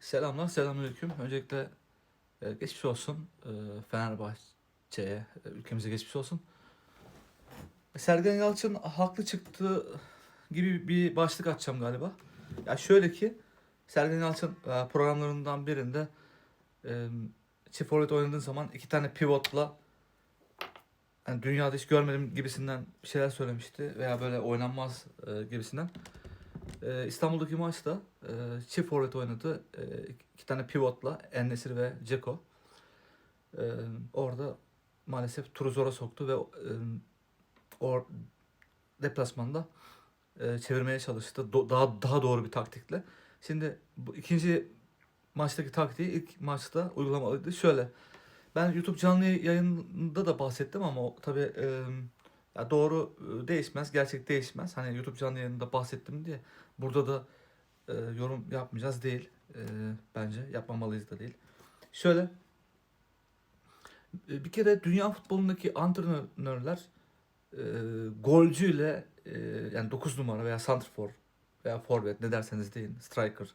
Selamlar, selamünaleyküm. Öncelikle e, geçmiş olsun e, Fenerbahçe'ye, e, ülkemize geçmiş olsun. Sergen Yalçın haklı çıktı gibi bir başlık açacağım galiba. Ya şöyle ki Sergen Yalçın programlarından birinde e, çift forvet oynadığın zaman iki tane pivotla yani dünyada hiç görmedim gibisinden bir şeyler söylemişti veya böyle oynanmaz e, gibisinden. Ee, İstanbul'daki maçta e, çift forvet oynadı. E, iki tane pivotla Ennesir ve Ceko. E, orada maalesef turu zora soktu ve e, o deplasmanda e, çevirmeye çalıştı. Do- daha daha doğru bir taktikle. Şimdi bu ikinci maçtaki taktiği ilk maçta uygulamalıydı. Şöyle ben YouTube canlı yayında da bahsettim ama tabii e, ya doğru e, değişmez, gerçek değişmez. Hani YouTube canlı yayında bahsettim diye burada da e, yorum yapmayacağız değil. E, bence yapmamalıyız da değil. Şöyle bir kere dünya futbolundaki antrenörler e, golcüyle e, yani 9 numara veya santrfor veya forvet ne derseniz deyin striker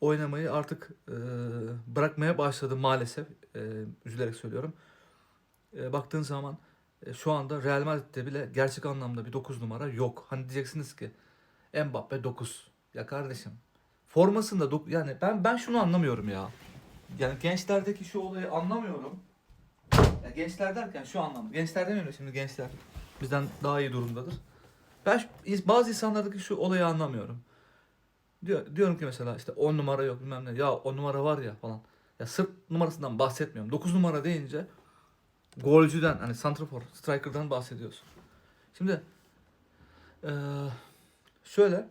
oynamayı artık e, bırakmaya başladı maalesef. E, üzülerek söylüyorum. E, baktığın zaman şu anda Real Madrid'de bile gerçek anlamda bir 9 numara yok. Hani diyeceksiniz ki Mbappe 9. Ya kardeşim formasında dok- yani ben ben şunu anlamıyorum ya. Yani gençlerdeki şu olayı anlamıyorum. Ya gençler derken şu anlamda. Gençler demiyorum şimdi gençler bizden daha iyi durumdadır. Ben şu- bazı insanlardaki şu olayı anlamıyorum. Diyor, diyorum ki mesela işte 10 numara yok bilmem ne. Ya 10 numara var ya falan. Ya sırt numarasından bahsetmiyorum. 9 numara deyince golcüden hani santrafor, striker'dan bahsediyorsun. Şimdi eee, şöyle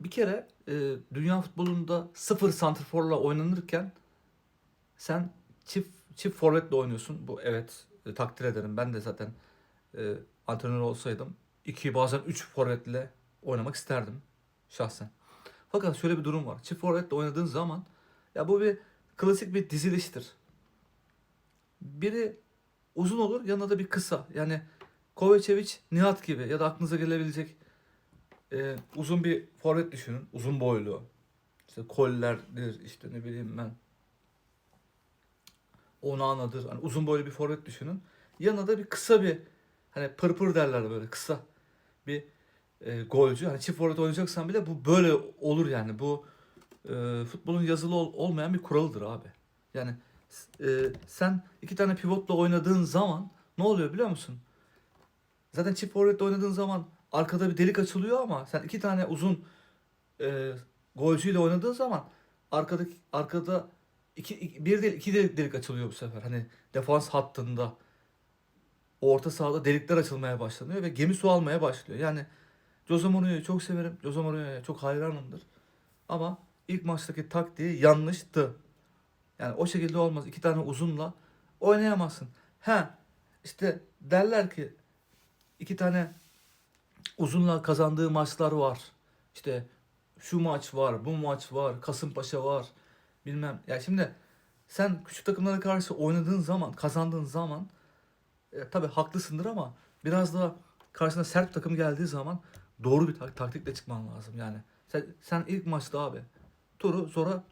bir kere e, dünya futbolunda sıfır santraforla oynanırken sen çift çift forvetle oynuyorsun. Bu evet e, takdir ederim. Ben de zaten e, antrenör olsaydım iki bazen üç forvetle oynamak isterdim şahsen. Fakat şöyle bir durum var. Çift forvetle oynadığın zaman ya bu bir klasik bir diziliştir. Biri uzun olur yanında da bir kısa. Yani Kovacevic, Nihat gibi ya da aklınıza gelebilecek e, uzun bir forvet düşünün. Uzun boylu. İşte kollerdir işte ne bileyim ben. Onana'dır. Hani uzun boylu bir forvet düşünün. Yanına da bir kısa bir hani pırpır derler böyle kısa bir e, golcü. Hani çift forvet oynayacaksan bile bu böyle olur yani. Bu e, futbolun yazılı ol- olmayan bir kuralıdır abi. Yani e, sen iki tane pivotla oynadığın zaman ne oluyor biliyor musun? Zaten çift forvetle oynadığın zaman arkada bir delik açılıyor ama sen iki tane uzun e, golcüyle oynadığın zaman arkada arkada iki, iki- bir değil iki delik, delik açılıyor bu sefer. Hani defans hattında orta sahada delikler açılmaya başlanıyor ve gemi su almaya başlıyor. Yani Jose Mourinho'yu çok severim. Jose Mourinho'ya çok hayranımdır. Ama ilk maçtaki taktiği yanlıştı. Yani o şekilde olmaz. İki tane uzunla oynayamazsın. Ha işte derler ki iki tane uzunla kazandığı maçlar var. İşte şu maç var, bu maç var, Kasımpaşa var. Bilmem. Ya şimdi sen küçük takımlara karşı oynadığın zaman, kazandığın zaman e, tabii haklısındır ama biraz daha karşına sert bir takım geldiği zaman doğru bir tak- taktikle çıkman lazım yani. Sen, sen ilk maçta abi turu zora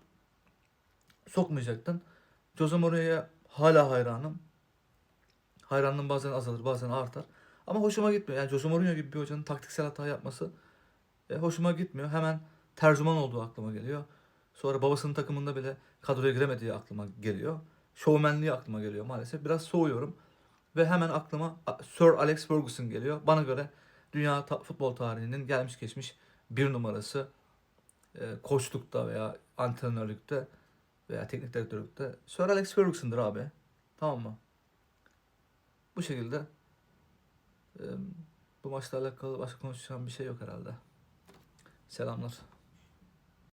sokmayacaktın. Jose Mourinho'ya hala hayranım. Hayranlığım bazen azalır, bazen artar. Ama hoşuma gitmiyor. Yani Jose Mourinho gibi bir hocanın taktiksel hata yapması e, hoşuma gitmiyor. Hemen tercüman olduğu aklıma geliyor. Sonra babasının takımında bile kadroya giremediği aklıma geliyor. Şovmenliği aklıma geliyor maalesef. Biraz soğuyorum. Ve hemen aklıma Sir Alex Ferguson geliyor. Bana göre dünya ta- futbol tarihinin gelmiş geçmiş bir numarası e, koçlukta veya antrenörlükte veya teknik direktörlükte Sir Alex Ferguson'dır abi. Tamam mı? Bu şekilde bu maçla alakalı başka konuşacağım bir şey yok herhalde. Selamlar.